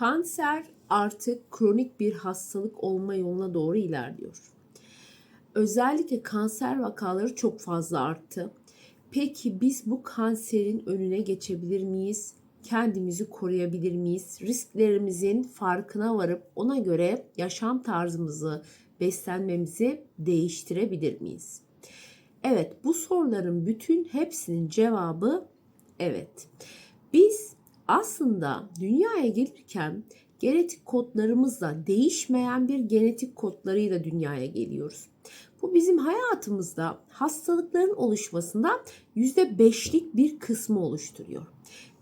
Kanser artık kronik bir hastalık olma yoluna doğru ilerliyor. Özellikle kanser vakaları çok fazla arttı. Peki biz bu kanserin önüne geçebilir miyiz? Kendimizi koruyabilir miyiz? Risklerimizin farkına varıp ona göre yaşam tarzımızı, beslenmemizi değiştirebilir miyiz? Evet, bu soruların bütün hepsinin cevabı evet. Biz aslında dünyaya gelirken genetik kodlarımızla değişmeyen bir genetik kodlarıyla dünyaya geliyoruz. Bu bizim hayatımızda hastalıkların oluşmasında %5'lik bir kısmı oluşturuyor.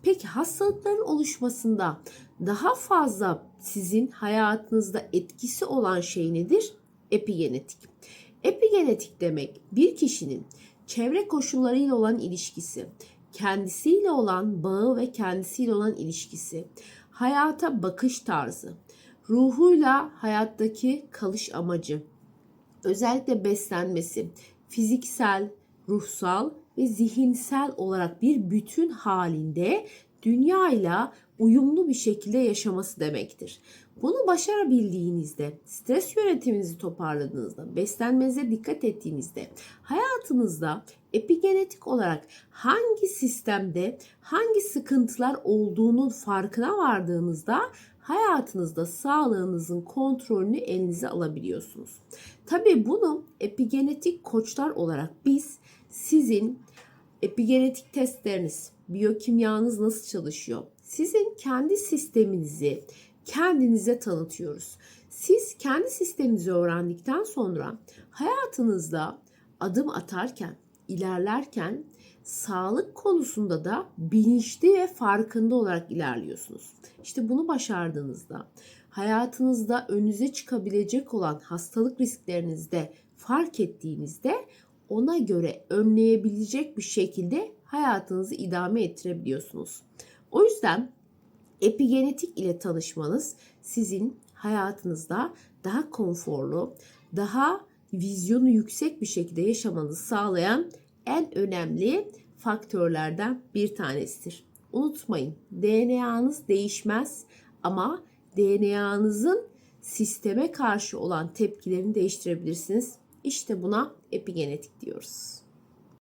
Peki hastalıkların oluşmasında daha fazla sizin hayatınızda etkisi olan şey nedir? Epigenetik. Epigenetik demek bir kişinin çevre koşullarıyla olan ilişkisi, kendisiyle olan bağı ve kendisiyle olan ilişkisi, hayata bakış tarzı, ruhuyla hayattaki kalış amacı, özellikle beslenmesi, fiziksel, ruhsal ve zihinsel olarak bir bütün halinde dünyayla uyumlu bir şekilde yaşaması demektir. Bunu başarabildiğinizde, stres yönetiminizi toparladığınızda, beslenmenize dikkat ettiğinizde, hayatınızda epigenetik olarak hangi sistemde hangi sıkıntılar olduğunun farkına vardığınızda hayatınızda sağlığınızın kontrolünü elinize alabiliyorsunuz. Tabii bunu epigenetik koçlar olarak biz sizin epigenetik testleriniz, biyokimyanız nasıl çalışıyor? Sizin kendi sisteminizi kendinize tanıtıyoruz. Siz kendi sisteminizi öğrendikten sonra hayatınızda adım atarken, ilerlerken sağlık konusunda da bilinçli ve farkında olarak ilerliyorsunuz. İşte bunu başardığınızda hayatınızda önünüze çıkabilecek olan hastalık risklerinizde fark ettiğinizde ona göre önleyebilecek bir şekilde hayatınızı idame ettirebiliyorsunuz. O yüzden epigenetik ile tanışmanız sizin hayatınızda daha konforlu, daha vizyonu yüksek bir şekilde yaşamanızı sağlayan en önemli faktörlerden bir tanesidir. Unutmayın DNA'nız değişmez ama DNA'nızın sisteme karşı olan tepkilerini değiştirebilirsiniz. İşte buna epigenetik diyoruz.